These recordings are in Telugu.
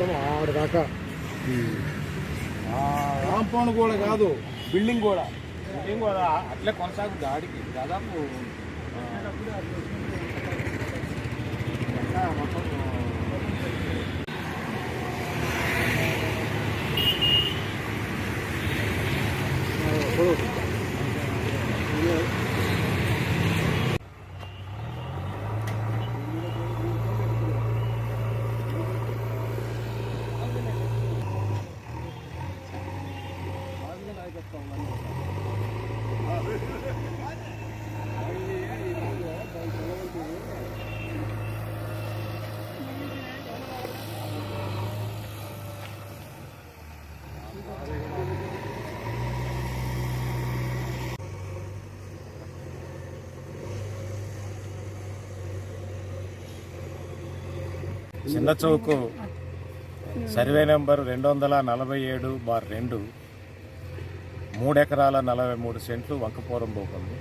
మొత్తం ఆరు దాకా. కాంపౌండ్ కూడా కాదు బిల్డింగ్ కూడా బిల్డింగ్ కూడా అట్లే కొనసాగుతుంది ఆడికి. దాదాపు మొత్తం చిన్న చౌకు. సర్వే నెంబర్ రెండు వందల నలభై ఏడు బార్ రెండు. మూడు ఎకరాల నలభై మూడు సెంట్లు వంకపోరం బోకుంది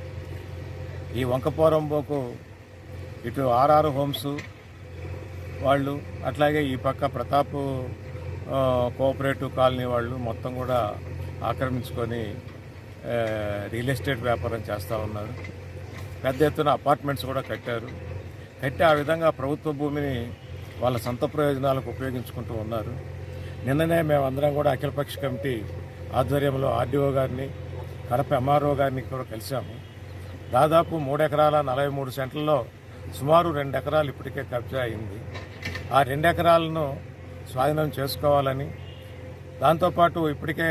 ఈ వంకపోరం బోకు ఇటు ఆర్ఆర్ హోమ్స్ వాళ్ళు అట్లాగే ఈ పక్క ప్రతాప్ కోఆపరేటివ్ కాలనీ వాళ్ళు మొత్తం కూడా ఆక్రమించుకొని రియల్ ఎస్టేట్ వ్యాపారం చేస్తూ ఉన్నారు. పెద్ద ఎత్తున అపార్ట్మెంట్స్ కూడా కట్టారు. కట్టి ఆ విధంగా ప్రభుత్వ భూమిని వాళ్ళ సొంత ప్రయోజనాలకు ఉపయోగించుకుంటూ ఉన్నారు. నిన్ననే మేమందరం కూడా అఖిలపక్ష కమిటీ ఆధ్వర్యంలో ఆర్డీఓ గారిని కడప ఎంఆర్ఓ గారిని కూడా కలిశాము. దాదాపు మూడు ఎకరాల నలభై మూడు సెంట్లలో సుమారు రెండు ఎకరాలు ఇప్పటికే కబ్జా అయింది. ఆ రెండు ఎకరాలను స్వాధీనం చేసుకోవాలని దాంతోపాటు ఇప్పటికే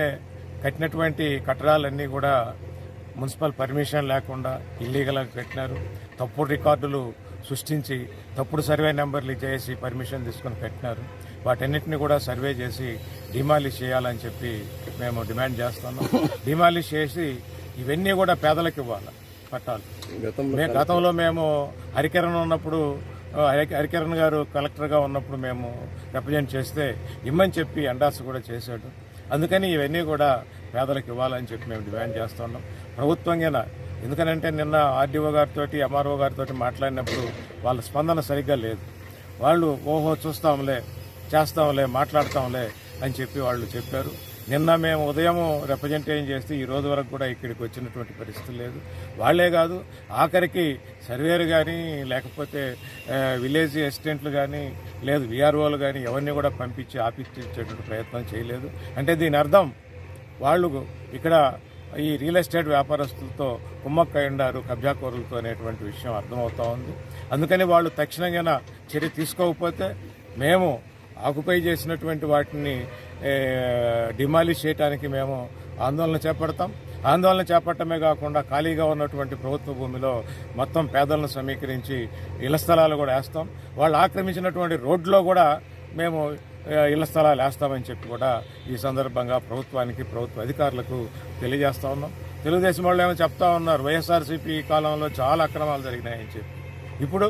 కట్టినటువంటి కట్టడాలన్నీ కూడా మున్సిపల్ పర్మిషన్ లేకుండా ఇల్లీగల్గా కట్టినారు. తప్పుడు రికార్డులు సృష్టించి తప్పుడు సర్వే నెంబర్లు చేసి పర్మిషన్ తీసుకొని కట్టినారు వాటన్నిటిని కూడా సర్వే చేసి డిమాలిష్ చేయాలని చెప్పి మేము డిమాండ్ చేస్తున్నాం. డిమాలిష్ చేసి ఇవన్నీ కూడా పేదలకు ఇవ్వాలి పట్టాలు. మేము గతంలో మేము హరికిరణ్ ఉన్నప్పుడు హరికిరణ్ గారు కలెక్టర్గా ఉన్నప్పుడు మేము రిప్రజెంట్ చేస్తే ఇమ్మని చెప్పి ఎండాస్ కూడా చేశాడు. అందుకని ఇవన్నీ కూడా పేదలకు ఇవ్వాలని చెప్పి మేము డిమాండ్ చేస్తున్నాం. ప్రభుత్వంగా ఎందుకనంటే నిన్న ఆర్డీఓ గారితో ఎంఆర్ఓ గారితో మాట్లాడినప్పుడు వాళ్ళ స్పందన సరిగ్గా లేదు. వాళ్ళు ఓహో చూస్తాంలే చేస్తాంలే మాట్లాడతాంలే అని చెప్పి వాళ్ళు చెప్పారు. నిన్న మేము ఉదయం రిప్రజెంటేషన్ చేస్తే ఈ రోజు వరకు కూడా ఇక్కడికి వచ్చినటువంటి పరిస్థితి లేదు. వాళ్ళే కాదు ఆఖరికి సర్వేర్ కానీ లేకపోతే విలేజ్ అసిస్టెంట్లు కానీ లేదు విఆర్ఓలు కానీ ఎవరిని కూడా పంపించి ఆపించేటువంటి ప్రయత్నం చేయలేదు. అంటే దీని అర్థం వాళ్ళు ఇక్కడ ఈ రియల్ ఎస్టేట్ వ్యాపారస్తులతో కుమ్మక్కై ఉండారు కబ్జాకోరులతో అనేటువంటి విషయం అర్థమవుతా ఉంది. అందుకని వాళ్ళు తక్షణంగా చర్య తీసుకోకపోతే మేము ఆకుపై చేసినటువంటి వాటిని డిమాలిష్ చేయడానికి మేము ఆందోళన చేపడతాం. ఆందోళన చేపట్టమే కాకుండా ఖాళీగా ఉన్నటువంటి ప్రభుత్వ భూమిలో మొత్తం పేదలను సమీకరించి ఇళ్ళ స్థలాలు కూడా వేస్తాం. వాళ్ళు ఆక్రమించినటువంటి రోడ్లో కూడా మేము ఇళ్ళ స్థలాలు వేస్తామని చెప్పి కూడా ఈ సందర్భంగా ప్రభుత్వానికి ప్రభుత్వ అధికారులకు తెలియజేస్తూ ఉన్నాం. తెలుగుదేశం వాళ్ళు ఏమో చెప్తా ఉన్నారు వైఎస్ఆర్సీపీ కాలంలో చాలా అక్రమాలు జరిగినాయని చెప్పి. ఇప్పుడు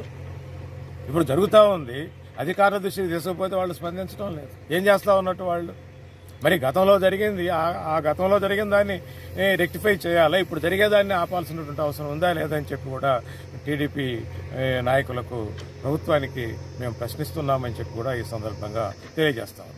ఇప్పుడు జరుగుతూ ఉంది. అధికారుల దృష్టికి తీసుకుపోతే వాళ్ళు స్పందించడం లేదు. ఏం చేస్తూ ఉన్నట్టు వాళ్ళు? మరి గతంలో జరిగింది ఆ- ఆ గతంలో జరిగిన దాన్ని రెక్టిఫై చేయాలా? ఇప్పుడు జరిగేదాన్ని ఆపాల్సినటువంటి అవసరం ఉందా లేదని చెప్పి కూడా టీడీపీ నాయకులకు ప్రభుత్వానికి మేము ప్రశ్నిస్తున్నామని చెప్పి కూడా ఈ సందర్భంగా తెలియజేస్తాం.